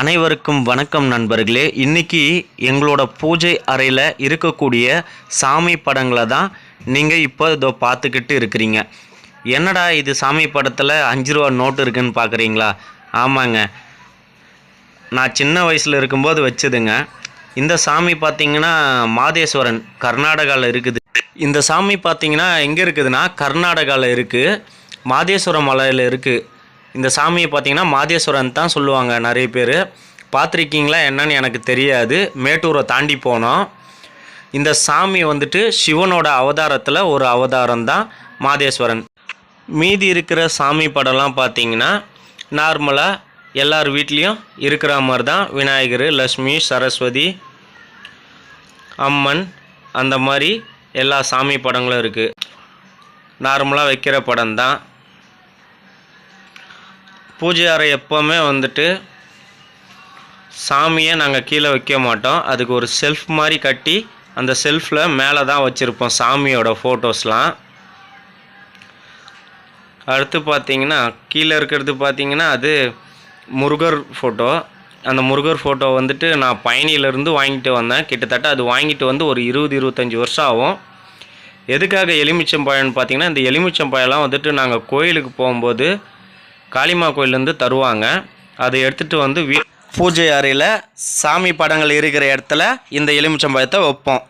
அனைவருக்கும் வணக்கம் நண்பர்களே. இன்னைக்கு எங்களோட பூஜை அறையில் இருக்கக்கூடிய சாமி படங்களை தான் நீங்கள் இப்போ இதோ பார்த்துக்கிட்டு இருக்கிறீங்க. என்னடா இது சாமி படத்தில் அஞ்சு ரூபா நோட்டு இருக்குன்னு பார்க்குறீங்களா? ஆமாங்க. நான் சின்ன வயசில் இருக்கும்போது வச்சதுங்க. இந்த சாமி பார்த்தீங்கன்னா மாதேஸ்வரன் கர்நாடகாவில் இருக்குது. இந்த சாமி பார்த்தீங்கன்னா எங்கே இருக்குதுன்னா கர்நாடகாவில் இருக்குது மாதேஸ்வரம் மலையில் இருக்குது இந்த சாமியை பார்த்தீங்கன்னா மாதேஸ்வரன் தான் சொல்லுவாங்க நிறைய பேர். பார்த்துருக்கீங்களா என்னன்னு எனக்கு தெரியாது. மேட்டூரை தாண்டி போனோம். இந்த சாமி வந்துட்டு சிவனோட அவதாரத்தில் ஒரு அவதாரம் தான் மாதேஸ்வரன். மீதி இருக்கிற சாமி படம்லாம் பார்த்தீங்கன்னா நார்மலாக எல்லார் வீட்லேயும் இருக்கிற மாதிரி தான் விநாயகர் லக்ஷ்மி சரஸ்வதி அம்மன் அந்த மாதிரி எல்லா சாமி படங்களும் இருக்குது நார்மலாக வைக்கிற படம் தான் பூஜை அறை எப்போவுமே வந்துட்டு சாமியை நாங்கள் கீழே வைக்க மாட்டோம். அதுக்கு ஒரு செல்ஃப் மாதிரி கட்டி அந்த செல்ஃபில் மேலே தான் வச்சுருப்போம் சாமியோட ஃபோட்டோஸ்லாம் அடுத்து பார்த்தீங்கன்னா கீழே இருக்கிறது பார்த்தீங்கன்னா அது முருகர் ஃபோட்டோ அந்த முருகர் ஃபோட்டோ வந்துட்டு நான் பயணியிலேருந்து வாங்கிட்டு வந்தேன். கிட்டத்தட்ட அது வாங்கிட்டு வந்து ஒரு இருபது இருபத்தஞ்சி வருஷம் ஆகும். எதுக்காக எலுமிச்சம்பழம்னு பார்த்தீங்கன்னா இந்த எலுமிச்சம்பழம்லாம் வந்துட்டு நாங்கள் கோயிலுக்கு போகும்போது காளிமா கோயிலேருந்து தருவாங்க. அதை எடுத்துகிட்டு வந்து வீ பூஜை அறையில் சாமி படங்கள் இருக்கிற இடத்துல இந்த எலுமிச்சம்பழத்தை வைப்போம்.